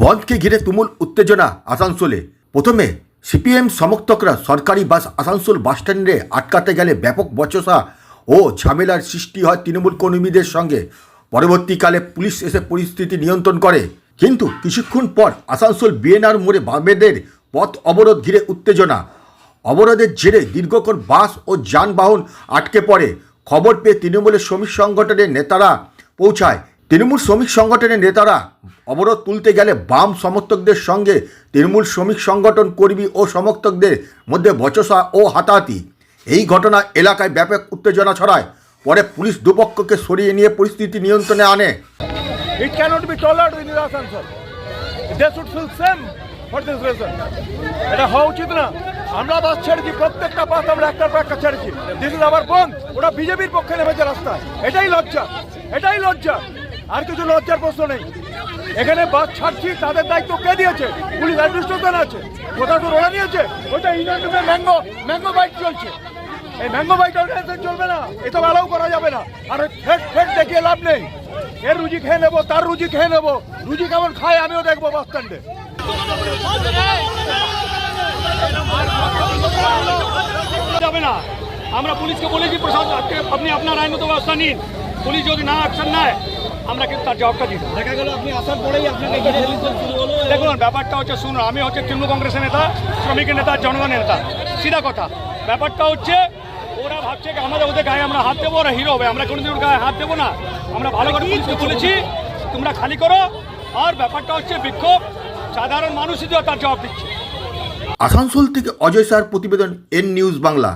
বনধকে ঘিরে তুমুল উত্তেজনা আসানসোলে। প্রথমে সিপিএম সমর্থকরা সরকারি বাস আসানসোল বাসস্ট্যান্ডে আটকাতে গেলে ব্যাপক বচসা ও ঝামেলার সৃষ্টি হয় তৃণমূল কর্মীদের সঙ্গে। পরবর্তীকালে পুলিশ এসে পরিস্থিতি নিয়ন্ত্রণ করে। কিন্তু কিছুক্ষণ পর আসানসোল বিএনআর মোড়ে বামেদের পথ অবরোধ ঘিরে উত্তেজনা। অবরোধের জেরে দীর্ঘক্ষণ বাস ও যানবাহন আটকে পড়ে। খবর পেয়ে তৃণমূলের শ্রমিক সংগঠনের নেতারা পৌঁছায়। তৃণমূল শ্রমিক সংগঠনের নেতারা অবরোধ তুলতে গেলে বাম সমর্থকদের সঙ্গে তৃণমূল শ্রমিক সংগঠন কর্মী ও সমর্থকদের মধ্যে বচসা ও হাতাহাতি। এই ঘটনা এলাকায় ব্যাপক উত্তেজনা ছড়ায়। পরে পুলিশ দুপক্ষকে সরিয়ে নিয়ে পরিস্থিতি নিয়ন্ত্রণে আনে। না। আমরা বাস ছেড়েছি, প্রত্যেকটা বাস আমরা একটার পর একটা ছেড়েছি। দিস ইজ আবার বন্ধ। ওরা বিজেপির পক্ষে নেমেছে রাস্তায়। এটাই লজ্জা। এটাই লজ্জা। আর কিছু লজ্জার প্রশ্ন নেই। এখানে বাস ছাড়ছি, তাদের দায়িত্ব কে দিয়েছে? পুলিশ অ্যাডমিনিস্ট্রেশন আছে। কোথাও তো ওরা নিয়েছে? ওটা ইউনিয়ন ম্যাঙ্গো ম্যাঙ্গো বাইক চলছে। এই ম্যাঙ্গো বাইক অর্গানাইজেশন চলবে না। এটা অ্যালাউ করা যাবে না। আর ফেট ফেট দেখিয়ে লাভ নেই। এর রুজি খেয়ে নেব, তার রুজি খেয়ে নেব। রুজি কেমন খায়, আমিও দেখব বাস স্ট্যান্ডে। যাবে না। আমরা পুলিশকে বলেছি প্রশাসন আজকে আপনি আপনার আইনত ব্যবস্থা নিন। পুলিশ যদি না অ্যাকশন নেয় আমরা কিন্তু তার জবাবটা দিই দেখা গেল আপনি আসার পরেই আপনাকে দেখুন ব্যাপারটা হচ্ছে শুনুন আমি হচ্ছে তৃণমূল কংগ্রেসের নেতা শ্রমিকের নেতা জনগণের নেতা। সিধা কথা। ব্যাপারটা হচ্ছে ওরা ভাবছে কি আমাদের ওদের গায়ে আমরা হাত দেবো ওরা হিরো হবে। আমরা কোনোদিন ওর গায়ে হাত দেবো না। আমরা ভালো করে পুলিশকে বলেছি তোমরা খালি করো। আর ব্যাপারটা হচ্ছে বিক্ষোভ। সাধারণ মানুষই তো তার জবাব দিচ্ছে। আসানসোল থেকে অজয় স্যার প্রতিবেদন এন নিউজ বাংলা।